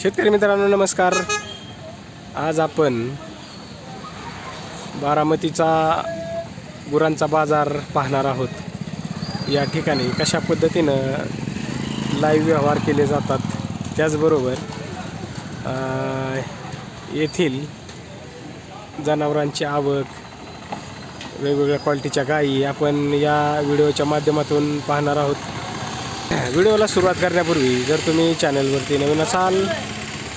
शेतकरी मित्रांनो नमस्कार. आज आपण बारामतीचा गुरांचा बाजार पाहणार आहोत. या ठिकाणी कशा पद्धतीनं लाईव्ह व्यवहार केले जातात त्याचबरोबर येथील जनावरांची आवक वेगवेगळ्या क्वालिटीच्या गायी आपण या व्हिडिओच्या माध्यमातून पाहणार आहोत. व्हिडिओला सुरुवात करण्यापूर्वी जर तुम्ही चॅनलवरती नवीन असाल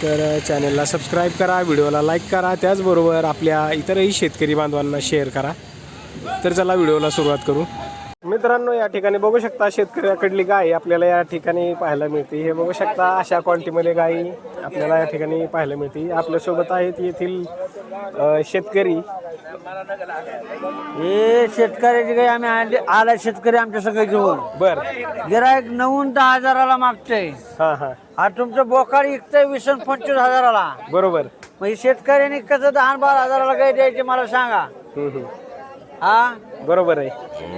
तर चॅनलला सबस्क्राईब करा व्हिडिओला लाईक करा त्याचबरोबर आपल्या इतरही शेतकरी बांधवांना शेअर करा. तर चला व्हिडिओला सुरुवात करू. मित्रांनो या ठिकाणी बघू शकता शेतकऱ्याकडली गाय आपल्याला या ठिकाणी पाहायला मिळते. हे बघू शकता अशा क्वालिटीमध्ये गायी आपल्याला या ठिकाणी पाहायला मिळते. आपल्यासोबत आहेत येथील शेतकरी. हे शेतकऱ्याचे काही आम्ही आणले. आला शेतकरी आमच्या सगळं घेऊन. बर. गिरायक नऊन दहा हजाराला मागतोय. हां हां. हा तुमचं बोकाड विकतंय वीस आणि पंचवीस हजाराला. बरोबर. मग हे शेतकऱ्यांनी कसं दहा आणि बारा हजाराला काही द्यायचे मला सांगा. हम्म, हम्म. हा? बरोबर आहे.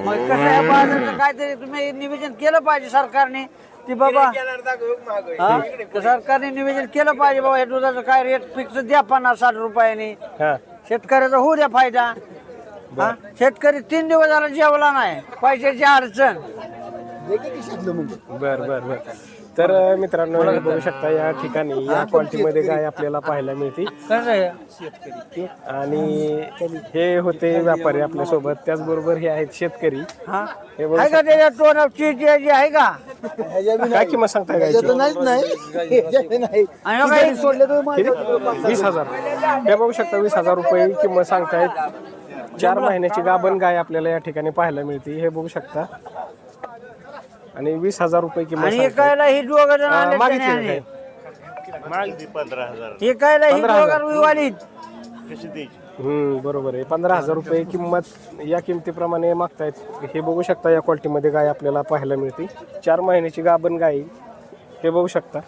मग कसं आहे बाजाराचं काहीतरी तुम्ही निवेदन केलं पाहिजे सरकारने. ती बाबा हा? तर सरकारने निवेदन केलं पाहिजे बाबा हे दुधाचं काय रेट फिक्स द्या पन्नास साठ रुपयाने. हां. शेतकऱ्याचा होऊ द्या फायदा. हा? शेतकरी तीन दिवस झाला जेवला नाही. पैशाची अडचण. बर बर बर. तर मित्रांनो बघू शकता या ठिकाणी या क्वालिटीमध्ये गाय आपल्याला पाहायला मिळते. आणि हे होते व्यापारी आपल्यासोबत. त्याचबरोबर हे आहेत शेतकरी. हा? बघू आहे का आहे. काय किंमत सांगताय गायची आणि काही किती? वीस हजार. हे बघू शकता वीस हजार रुपये किंमत सांगतायत. चार महिन्याची गाभण गाय आपल्याला या ठिकाणी पाहायला मिळते. हे बघू शकता. आणि वीस हजार रुपये किंमत आणि सांगतायत. एकायला ही दोघं जण अ, आले मागितली त्याने काय? मागली पंधरा हजार. एकायला ही पंधरा हजार. दोघं कशी द्यायची? हम्म बरोबर आहे. पंधरा हजार रुपये किंमत या किमतीप्रमाणे मागतायत. हे बघू शकता या क्वालिटीमध्ये गाय आपल्याला पाहायला मिळते. चार महिन्याची गाभण गाय. हे बघू शकता.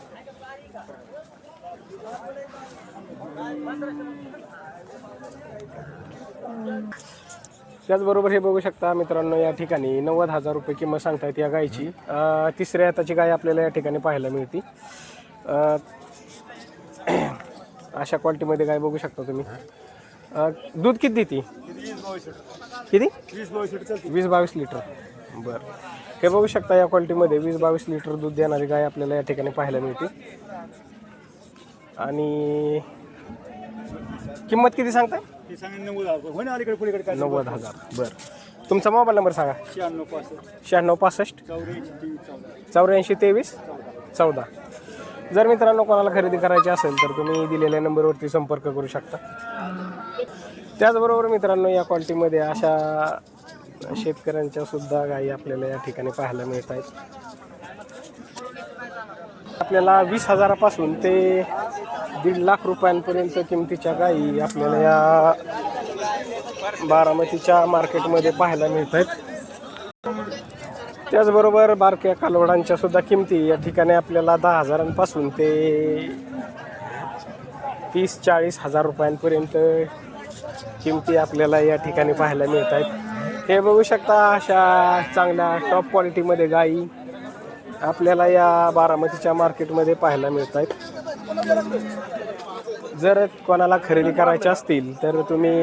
त्याचबरोबर हे बघू शकता मित्रांनो या ठिकाणी नव्वद हजार रुपये किंमत सांगतायत या गायची तिसऱ्या हाताची गाय आपल्याला या ठिकाणी पाहायला मिळते. अशा क्वालिटीमध्ये गाय बघू शकता तुम्ही. दूध किती देते? किती? वीस बावीस लिटर. बरं. हे बघू शकता या क्वालिटीमध्ये वीस बावीस लिटर दूध देणारी गाय आपल्याला या ठिकाणी पाहायला मिळते. आणि किंमत किती सांगताय? हे सांगा नव्वद हजार होईना अलीकडे पुढीकडे काय नव्वद हजार. बरं. तुमचा मोबाईल नंबर सांगा. शहाण्णव पासष्ट. शहाण्णव पासष्ट. चौऱ्याऐंशी तेवीस चौदा. चौऱ्याऐंशी तेवीस. चौदा. जर मित्रांनो कोणाला खरेदी करायची असेल तर तुम्ही दिलेल्या नंबरवरती संपर्क करू शकता. त्याचबरोबर मित्रांनो या क्वालिटीमध्ये अशा शेतकऱ्यांच्या सुद्धा गायी आपल्याला या ठिकाणी पाहायला मिळत आहेत. आपल्याला वीस हजारापासून ते दीड लाख रुपयांपर्यंत किमतीच्या गायी आपल्याला या बारामतीच्या मार्केटमध्ये पाहायला मिळत आहेत त्याचबरोबर बारक्या कालवडांच्या सुद्धा किमती या ठिकाणी आपल्याला दहा हजारांपासून ते तीस चाळीस हजार रुपयांपर्यंत किमती आपल्याला या ठिकाणी पाहायला मिळत आहेत हे बघू शकता अशा चांगल्या टॉप क्वालिटीमध्ये गायी आपल्याला या बारामतीच्या मार्केटमध्ये पाहायला मिळत आहेत जर कोणाला खरेदी करायची असतील तर तुम्ही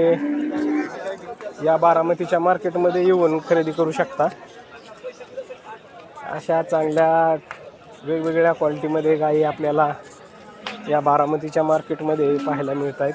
या बारामतीच्या मार्केटमध्ये येऊन खरेदी करू शकता. अशा चांगल्या वेगवेगळ्या क्वालिटीमध्ये गायी आपल्याला या बारामतीच्या मार्केटमध्ये पाहायला मिळत आहेत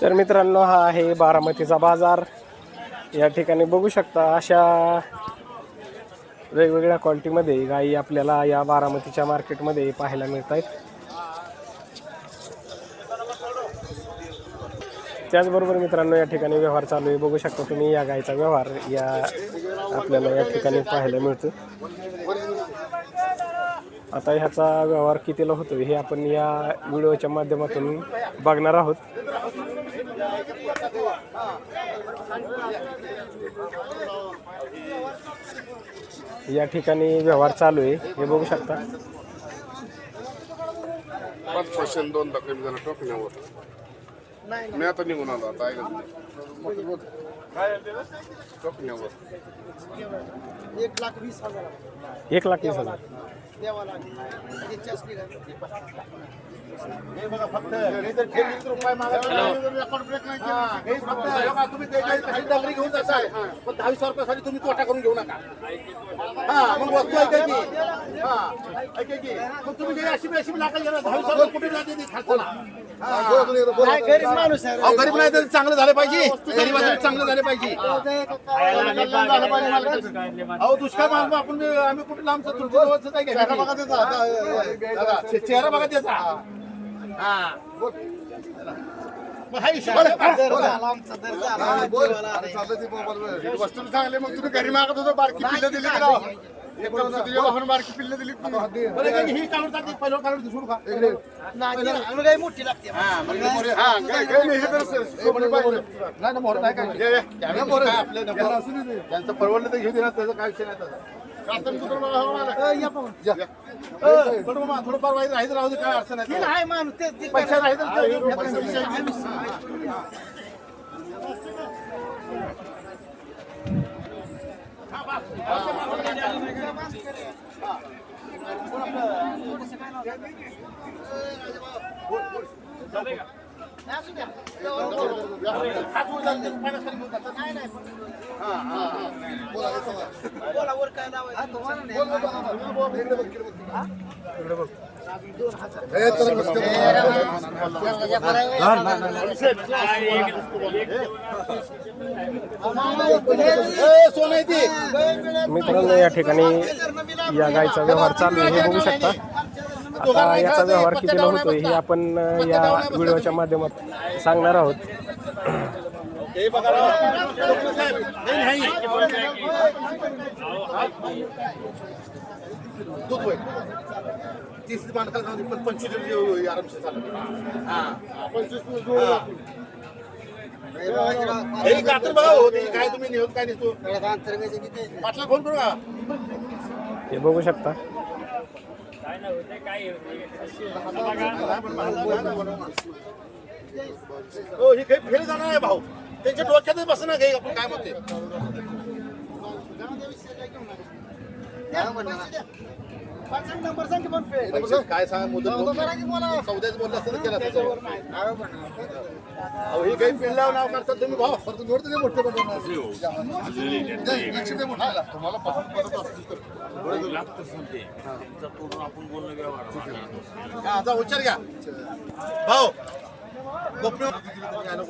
तर मित्रांनो हा आहे बारामतीचा बाजार. या ठिकाणी बघू शकता अशा वेगवेगळ्या क्वालिटीमध्ये गायी आपल्याला या बारामतीच्या मार्केटमध्ये पाहायला मिळत आहेत त्याचबरोबर मित्रांनो या ठिकाणी व्यवहार चालू आहे. बघू शकता तुम्ही या गायीचा व्यवहार या आपल्याला या ठिकाणी पाहायला मिळतो आता ह्याचा व्यवहार कितीला होतो हे आपण या व्हिडिओच्या माध्यमातून बघणार आहोत. या ठिकाणी व्यवहार चालू आहे. हे बघू शकता. पाच दोन कमी झालं टोकण्यावर मी आता निघून आलो आता टोकण्यावर एक लाख वीस हजार एक लाख वीस हजार. द्यावा लागेल याची असली का? तुम्ही घेऊन जाताय. पण दहावीस रुपयासाठी तुम्ही तोटा करून घेऊ नका. हा मग वस्तू की. हा की. मग तुम्ही अशी अशी दहावीस रुपये कुठे जाते गरीब माणूस आहे. अहो, गरीब नाही तरी चांगलं झालं पाहिजे. गरीबासाठी चांगलं झालं पाहिजे. अहो दुष्काळ माणूस आपण आम्ही कुठे लांबचं तुमच्या जवळचं काय घ्यायचं? चेहरा बघा त्याचा. वस्तू चांगले मग तुम्ही घरी मागत होतो बारकी पिल्लं दिली की राव? एक कप तुझ्या बापानं बारकी पिल्लं दिली की नाही? बरं, काय ही काढून टाकते पहिलं काढून सोडू का नाही, तिला आम्ही काही मोठी लागते हा, काय- काय नाही, हे तर स- सोबत पाहिजे. नाही ना मोहर नाही काय ये, ये. त्याला मोहर काय आपल्या नको. त्यांचं परवडलं तर घेऊ दे ना त्याचा काय विषय नाही हो थोडंफार वाईट राहायचं राहू दे काय अडचण नाही. नाही माणूस ते- ते- पैसा घेतलं विषय बोला, वर काय मित्रांनो या ठिकाणी या गायचा व्यवहार चालू आहे. हे बघू शकता. आता याचा व्यवहार कितीला होतोय हे आपण या व्हिडिओच्या माध्यमात सांगणार आहोत. तीस माणसाला पण पंचवीस आरामशीर. पंचवीस ते काय तुम्ही नेहत काय नेतो अंतर्गाचं किती आहे? पाटला फोन करू का हे बघू शकता हो ही काही फेल जाणार आहे भाऊ. त्यांच्या डोक्यातच बसणार काही आपण काय म्हणते नंबर सांग की फोन पे. पैसे काय सांगा मुदत नव्हतं करा की बोला. चौदाच बोलला असतं तर केला असतं. नाव. अहो ही काही तुम्ही भाऊ फक्त जोड तरी मोठं तुम्हाला पसंत पडत असतील तर. हा, आता उच्चार घ्या. भाऊ. गोपनीय यानं.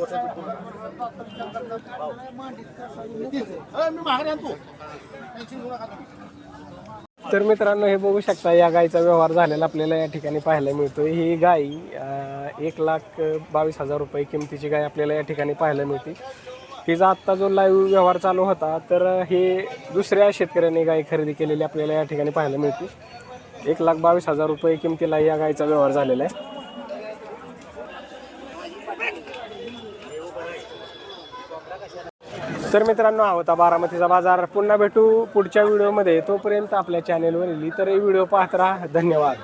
अरे, मी माघारी आणतो. टेन्शन घेऊ नका तुम्ही. तर मित्रांनो हे बघू शकता या गायीचा व्यवहार झालेला आपल्याला या ठिकाणी पाहायला मिळतोय. ही गाय एक लाख बावीस हजार रुपये किमतीची गाय आपल्याला या ठिकाणी पाहायला मिळते. हिचा आत्ता जो लाईव्ह व्यवहार चालू होता तर हे दुसऱ्या शेतकऱ्याने गाय खरेदी केलेली आपल्याला या ठिकाणी पाहायला मिळते. एक लाख बावीस हजार रुपये किमतीला या गायीचा व्यवहार झालेला आहे. तर मित्रांनो आहोत. बारामतीचा बाजार पुन्हा भेटू पुढच्या व्हिडिओमध्ये. तोपर्यंत आपल्या चॅनेलवरील इतरही व्हिडिओ पाहत राहा. धन्यवाद.